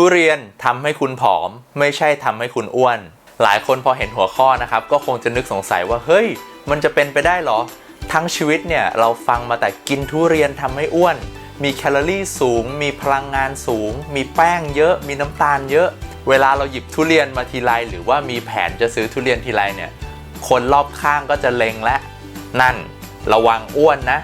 ทุเรียนทำให้คุณผอม ไม่ใช่ทำให้คุณอ้วน หลายคนพอเห็นหัวข้อนะครับ ก็คงจะนึกสงสัยว่าเฮ้ย มันจะเป็นไปได้หรอ ทั้งชีวิตเนี่ยเราฟังมาแต่กินทุเรียนทำให้อ้วน มีแคลอรี่สูง มีพลังงานสูง มีแป้งเยอะ มีน้ำตาลเยอะ เวลาเราหยิบทุเรียนมาทีไรหรือว่ามีแผนจะซื้อทุเรียนทีไรเนี่ย คนรอบข้างก็จะเล็งและ นั่น ระวังอ้วนนะ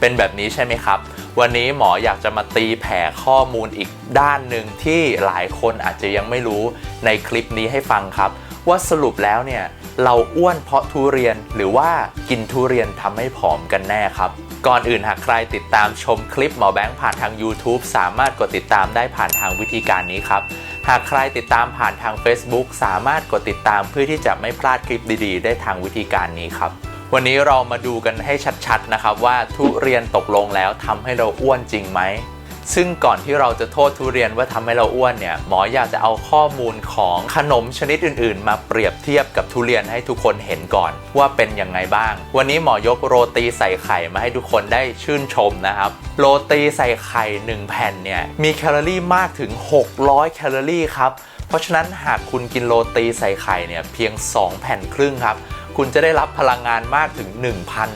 เป็นแบบนี้ใช่ไหมครับ วันนี้หมออยากจะมาตีแผ่ข้อมูลอีกด้านหนึ่งที่หลายคนอาจจะยังไม่รู้ในคลิปนี้ให้ฟังครับ ว่าสรุปแล้วเนี่ยเราอ้วนเพราะทุเรียนหรือว่ากินทุเรียนทำให้ผอมกันแน่ครับ ก่อนอื่นหากใครติดตามชมคลิปหมอแบงค์ผ่านทาง YouTube สามารถกดติดตามได้ผ่านทางวิธีการนี้ครับ หากใครติดตามผ่านทาง Facebook สามารถกดติดตามเพื่อที่จะไม่พลาดคลิปดีๆ ได้ทางวิธีการนี้ครับ วันนี้เรามาดูกันให้ชัดๆนะครับว่าทุเรียนตกลงแล้วทำให้เราอ้วนจริงไหม ซึ่งก่อนที่เราจะโทษทุเรียนว่าทำให้เราอ้วนเนี่ยหมออยากจะเอาข้อมูลของขนมชนิดอื่นๆ มาเปรียบเทียบกับทุเรียนให้ทุกคนเห็นก่อนว่าเป็นยังไงบ้าง วันนี้หมอยกโรตีใส่ไข่มาให้ทุกคนได้ชื่นชมนะครับ โรตีใส่ไข่ 1 แผ่นเนี่ยมีแคลอรี่มากถึง 600 แคลอรี่ครับ เพราะฉะนั้นหากคุณกินโรตีใส่ไข่เนี่ยเพียง 2 แผ่นครึ่งครับ คุณจะได้รับพลังงานมากถึง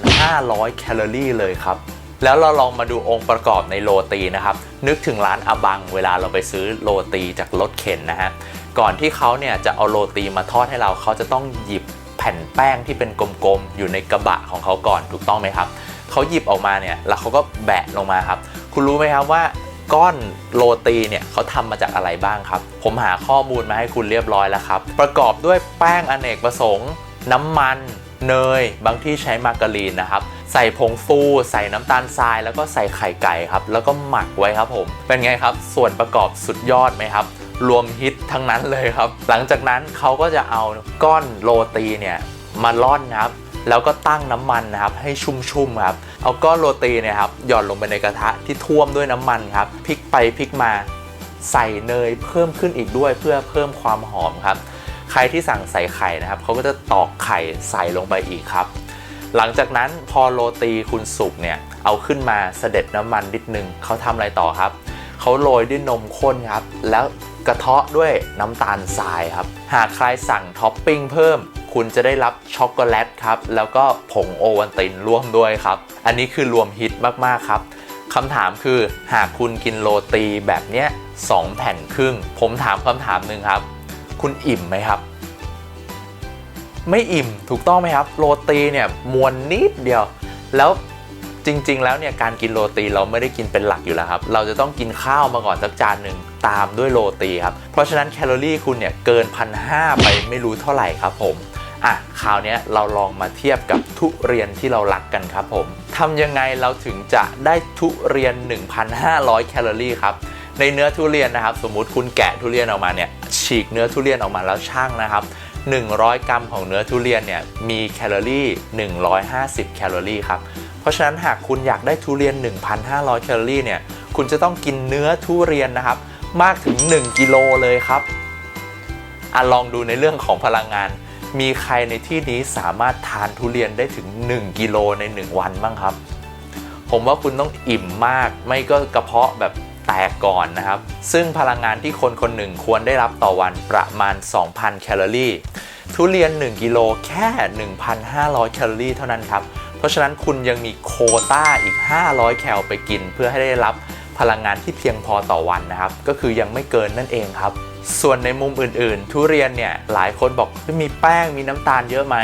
1,500 แคลอรี่เลยครับ แล้วเราลองมาดูองค์ประกอบในโรตีนะครับ นึกถึงร้านอบังเวลาเราไปซื้อโรตีจากรถเข็นนะฮะ ก่อนที่เขาเนี่ยจะเอาโรตีมาทอดให้เราเขาจะต้องหยิบแผ่นแป้งที่เป็นกลมๆ อยู่ในกระบะของเขาก่อนถูกต้องไหมครับ เขาหยิบออกมาเนี่ยแล้วเขาก็แบะลงมาครับ คุณรู้ไหมครับว่าก้อนโรตีเนี่ยเขาทำมาจากอะไรบ้างครับ ผมหาข้อมูลมาให้คุณเรียบร้อยแล้วครับ ประกอบด้วยแป้งอเนกประสงค์ น้ำมันเนย บางที่ใช้มาการีนนะครับ ใส่ผงฟู ใส่น้ำตาลทราย แล้วก็ใส่ไข่ไก่ครับ แล้วก็หมักไว้ครับผม เป็นไงครับ ส่วนประกอบสุดยอดไหมครับ รวมฮิตทั้งนั้นเลยครับ หลังจากนั้นเขาก็จะเอาก้อนโรตีเนี่ยมาร่อนนะครับแล้วก็ตั้งน้ำมันนะครับให้ชุ่มๆครับ เอาก้อนโรตีเนี่ยครับหย่อนลงไปในกระทะที่ท่วมด้วยน้ำมันครับพลิกไปพลิกมาใส่เนยเพิ่มขึ้นอีกด้วยเพื่อเพิ่มความหอมครับ ใครที่สั่งใส่ไข่นะครับเขาก็จะตอกไข่ใส่ลงไปอีกครับ หลังจากนั้นพอโรตีคุณสุกเนี่ยเอาขึ้นมาเสด็จน้ำมันนิดนึงเขาทำอะไรต่อครับเขาโรยด้วยนมข้นครับ แล้วกระเทาะด้วยน้ำตาลทรายครับ หากใครสั่งท็อปปิ้งเพิ่ม คุณจะได้รับช็อกโกแลตครับ แล้วก็ผงโอวัลตินร่วมด้วยครับ อันนี้คือรวมฮิตมากๆครับคำถามคือหากคุณกินโรตีแบบเนี้ยสองแผ่นครึ่ง ผมถามคำถามหนึ่งครับ คุณอิ่มไหมครับ ไม่อิ่มถูกต้องไหมครับ โรตีเนี่ยมวลนิดเดียว แล้วจริง ๆ แล้วเนี่ยการกินโรตีเราไม่ได้กินเป็นหลักอยู่แล้วครับ เราจะต้องกินข้าวมาก่อนสักจานหนึ่งตามด้วยโรตีครับ เพราะฉะนั้นแคลอรี่คุณเนี่ยเกินพันห้าไปไม่รู้เท่าไหร่ครับผมอะคราวนี้เราลองมาเทียบกับทุเรียนที่เรารักกันครับผมทำยังไงเราถึงจะได้ทุเรียน 1,500 แคลอรี่ครับ ในเนื้อทุเรียนนะครับ สมมุติคุณแกะทุเรียนออกมาเนี่ย ฉีกเนื้อทุเรียนออกมาแล้วช่างนะครับ 100 กรัมของเนื้อทุเรียนเนี่ยมีแคลอรี่ 150 แคลอรี่ครับ เพราะฉะนั้นหากคุณอยากได้ทุเรียน 1,500 แคลอรี่เนี่ยคุณจะต้องกินเนื้อทุเรียนนะครับ มากถึง 1 กิโลเลยครับอะลองดูในเรื่องของพลังงาน มีใครในที่นี้สามารถทานทุเรียนได้ถึง 1 กิโลใน 1 วันบ้างครับ ผมว่าคุณต้องอิ่มมาก ไม่ก็กระเพาะแบบ แตกก่อนนะครับ ซึ่งพลังงานที่คนคนหนึ่งควรได้รับต่อวันประมาณ 2,000 แคลอรี่ ทุเรียน 1 กิโลแค่ 1,500 แคลอรี่เท่านั้นครับ เพราะฉะนั้นคุณยังมีโคต้าอีก 500 แคลไปกิน เพื่อให้ได้รับพลังงานที่เพียงพอต่อวันนะครับ ก็คือยังไม่เกินนั่นเองครับ ส่วนในมุมอื่นๆ ทุเรียนเนี่ยหลายคนบอกมีแป้งมีน้ำตาลเยอะไหม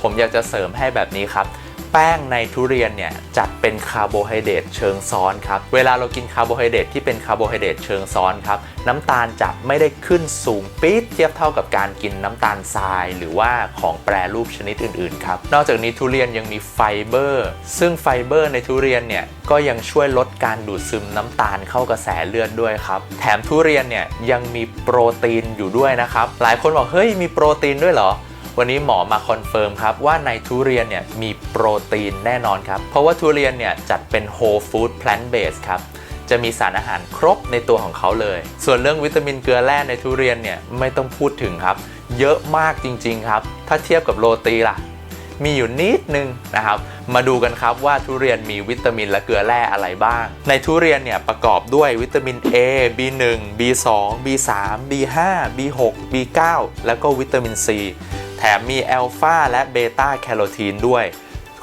ผมอยากจะเสริมให้แบบนี้ครับ แป้งในทุเรียนเนี่ยจัดเป็นคาร์โบไฮเดรตเชิงซ้อนครับ เวลาเรากินคาร์โบไฮเดรตที่เป็นคาร์โบไฮเดรตเชิงซ้อนครับ น้ำตาลจะไม่ได้ขึ้นสูงปี๊ดเทียบเท่ากับการกินน้ำตาลทราย หรือว่าของแปรรูปชนิดอื่นๆครับนอกจากนี้ทุเรียนยังมีไฟเบอร์ ซึ่งไฟเบอร์ในทุเรียนเนี่ยก็ยังช่วยลดการดูดซึมน้ำตาลเข้ากระแสเลือดด้วยครับ แถมทุเรียนเนี่ยยังมีโปรตีนอยู่ด้วยนะครับ หลายคนบอกเฮ้ยมีโปรตีนด้วยเหรอ วันนี้หมอมาคอนเฟิร์มครับว่าในทุเรียนเนี่ยมี ปรตีนแน่นอนครับ เพราะว่าทุเรียนเนี่ยจัดเป็น whole food plant based ครับ จะมีสารอาหารครบในตัวของเขาเลย ส่วนเรื่องวิตามินเกลือแร่ในทุเรียนเนี่ยไม่ต้องพูดถึงครับ เยอะมากจริง ๆ ครับ ถ้าเทียบกับโรตีล่ะ มีอยู่นิดนึงนะครับ มาดูกันครับว่าทุเรียนมีวิตามินและเกลือแร่อะไรบ้าง ในทุเรียนเนี่ยประกอบด้วยวิตามิน A B1 B2 B3 B5 B6 B9 แล้วก็วิตามิน C แถมมีแอลฟาและเบต้าแคโรทีนด้วย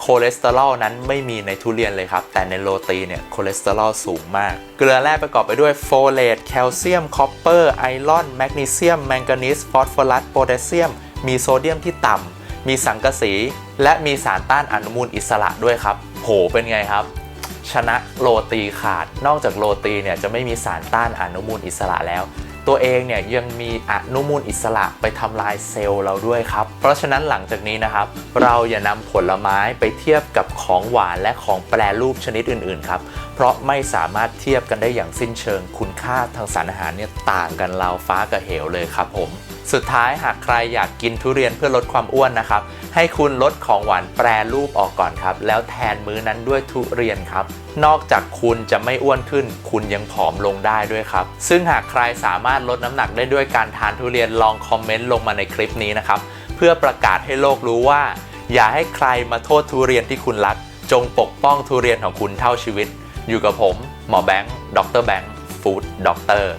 โคเลสเตอรอลนั้นไม่มีในทุเรียนเลยครับ แต่ในโรตีเนี่ยโคเลสเตอรอลสูงมาก เกลือแร่ประกอบไปด้วยโฟเลตแคลเซียมคอปเปอร์ไอรอนแมกนีเซียมแมงกานีสฟอสฟอรัสโพแทสเซียม มีโซเดียมที่ต่ำมีสังกะสี และมีสารต้านอนุมูลอิสระด้วยครับโหเป็นไงครับชนะโรตีขาด นอกจากโรตีเนี่ยจะไม่มีสารต้านอนุมูลอิสระแล้ว ตัวเองเนี่ยยังมีอนุมูลอิสระไปทำลายเซลล์เราด้วยครับ เพราะฉะนั้นหลังจากนี้นะครับ เราอย่านำผลไม้ไปเทียบกับของหวานและของแปรรูปชนิดอื่นๆครับเพราะไม่สามารถเทียบกันได้อย่างสิ้นเชิงคุณค่าทางสารอาหารเนี่ยต่างกันราวฟ้ากับเหวเลยครับผมสุดท้ายหากใครอยากกินทุเรียนเพื่อลดความอ้วนนะครับ ให้คุณลดของหวานแปรรูปออกก่อนครับ แล้วแทนมื้อนั้นด้วยทุเรียนครับ นอกจากคุณจะไม่อ้วนขึ้น คุณยังผอมลงได้ด้วยครับ ซึ่งหากใครสามารถลดน้ำหนักได้ด้วยการทานทุเรียนลองคอมเมนต์ลงมาในคลิปนี้นะครับ เพื่อประกาศให้โลกรู้ว่า อย่าให้ใครมาโทษทุเรียนที่คุณรัก จงปกป้องทุเรียนของคุณเท่าชีวิต อยู่กับผม หมอแบงค์ ดรแบงค์ ฟู้ดด็อกเตอร์